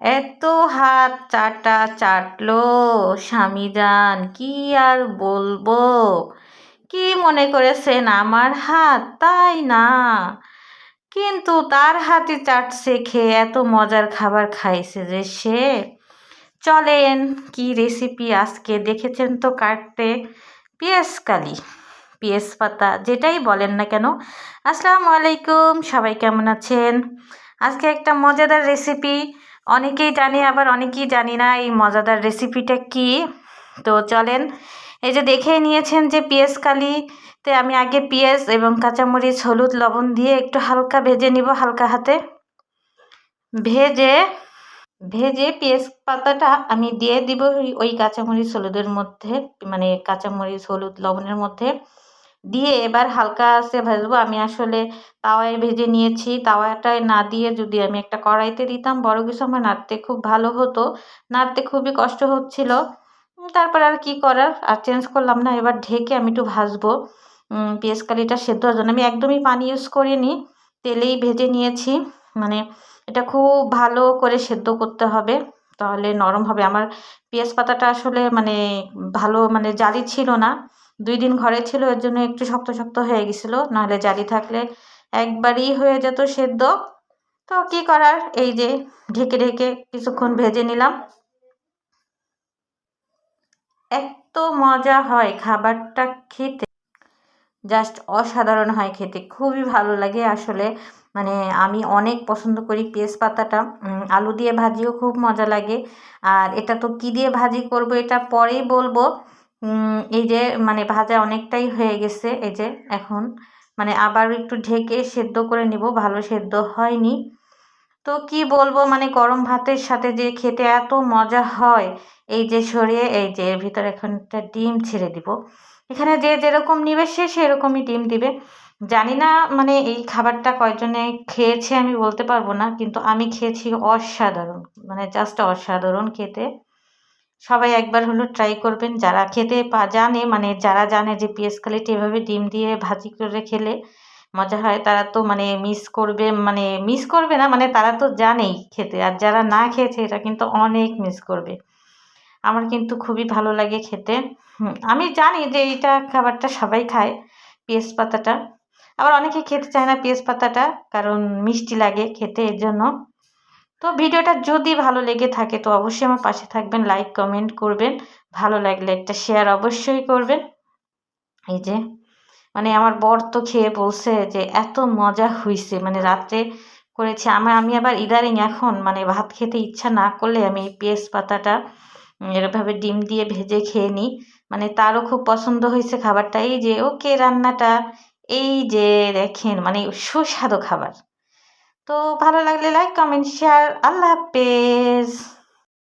এত হাত চাটা চাটলো স্বামীজান, কি আর বলব? কি মনে করেছেন আমার হাত? তাই না। কিন্তু তার হাতে চাটছে খেয়ে এত মজার খাবার খাইছে যে সে চলেন, কি রেসিপি আজকে দেখেছেন তো কাটতে? পেঁয়াজ কালি, পেঁয়াজ পাতা, যেটাই বলেন না কেন। আসসালামু আলাইকুম, সবাই কেমন আছেন? আজকে একটা মজাদার রেসিপি অনেকেই জানি, আবার অনেকেই জানি না এই মজাদার রেসিপিটা কি। তো চলেন, এই যে দেখেই নিয়েছেন যে পেঁয়াজ কালিতে আমি আগে পেঁয়াজ এবং কাঁচামরিচ, হলুদ, লবণ দিয়ে একটু হালকা ভেজে নিব হালকা হাতে। ভেজে ভেজে পেঁয়াজ পাতাটা আমি দিয়ে দিব ওই কাঁচামরিচ, হলুদের মধ্যে মানে কাঁচামরিচ, হলুদ, লবণের মধ্যে। দিয়ে এবার হালকা আছে ভাজবো। আমি আসলে তাওয়ায় ভেজে নিয়েছি। তাওয়াটায় না দিয়ে যদি আমি একটা কড়াইতে দিতাম, বড় কিছু আমার নাড়তে খুব ভালো হতো। নাড়তে খুবই কষ্ট হচ্ছিল। তারপর আর কি করার? আর চেঞ্জ করলাম না। এবার ঢেকে আমি একটু ভাজবো। পেঁয়াজ কালিটা সেদ্ধ হওয়ার জন্য। আমি একদমই পানি ইউজ করিনি। তেলেই ভেজে নিয়েছি। মানে এটা খুব ভালো করে সেদ্ধ করতে হবে। তাহলে নরম হবে। আমার পেঁয়াজ পাতাটা আসলে মানে ভালো মানে জালি ছিল না। দুই দিন ঘরে ছিল, এর জন্য একটু শক্ত শক্ত হয়ে গেছিল। নাহলে জালি থাকলে একবারই হয়ে যেত সেদ্ধ। তো কি করার? এই যে ঢেকে ঢেকে কিছুক্ষণ ভেজে নিলাম। এত মজা হয় খাবারটা খেতে। জাস্ট অসাধারণ হয় খেতে, খুবই ভালো লাগে আসলে। মানে আমি অনেক পছন্দ করি পেঁয়াজ পাতাটা আলু দিয়ে ভাজিও খুব মজা লাগে। আর এটা তো কি দিয়ে ভাজি করব, এটা পরেই বলব। এই যে মানে ভাজা অনেকটাই হয়ে গেছে, এই যে এখন। মানে আবার একটু ঢেকে সেদ্ধ করে নিব, ভালো সেদ্ধ হয়নি। তো কি বলব মানে গরম ভাতের সাথে যে খেতে এত মজা হয়, এই যে সরিয়ে, এই যে এর ভিতরে এখন একটা ডিম ছেড়ে দিব। এখানে যে যেরকম নিবে, সে সেরকমই ডিম দিবে। জানি না মানে এই খাবারটা কয়জনে খেয়েছে আমি বলতে পারব না, কিন্তু আমি খেয়েছি অসাধারণ মানে জাস্ট অসাধারণ খেতে। সবাই একবার হলো ট্রাই করবেন। যারা খেতে পা, জানে মানে যারা জানে যে পিএস কালিটি এভাবে ডিম দিয়ে ভাজি করে খেলে মজা হয়, তারা তো মানে মিস করবে মানে মিস করবে না মানে তারা তো জানেই খেতে। আর যারা না খেয়েছে এটা কিন্তু অনেক মিস করবে। আমার কিন্তু খুবই ভালো লাগে খেতে। আমি জানি যে এইটা খাবারটা সবাই খায়, পেঁয়াজ পাতাটা। আবার অনেকে খেতে চায় না পেঁয়াজ পাতাটা, কারণ মিষ্টি লাগে খেতে, এর জন্য। তো ভিডিওটা যদি ভালো লেগে থাকে, তো অবশ্যই আমার পাশে থাকবেন লাইক কমেন্ট করবেন। ভালো লাগলে একটা শেয়ার অবশ্যই করবেন। এই যে মানে আমার বর তো খেয়ে বলছে যে, এত মজা হইছে মানে রাত্রে করেছে। আমার আমি আবার ইদারিং এখন মানে ভাত খেতে ইচ্ছা না করলে আমি এই পেঁয়াজ পাতাটা এরভাবে ডিম দিয়ে ভেজে খেয়ে নিই। মানে তারও খুব পছন্দ হয়েছে খাবারটা। এই যে, ওকে রান্নাটা। এই যে, দেখেন মানে সুস্বাদু খাবার। তো ভালো লাগলে লাইক কমেন্ট শেয়ার আল্লাহ হাফেজ।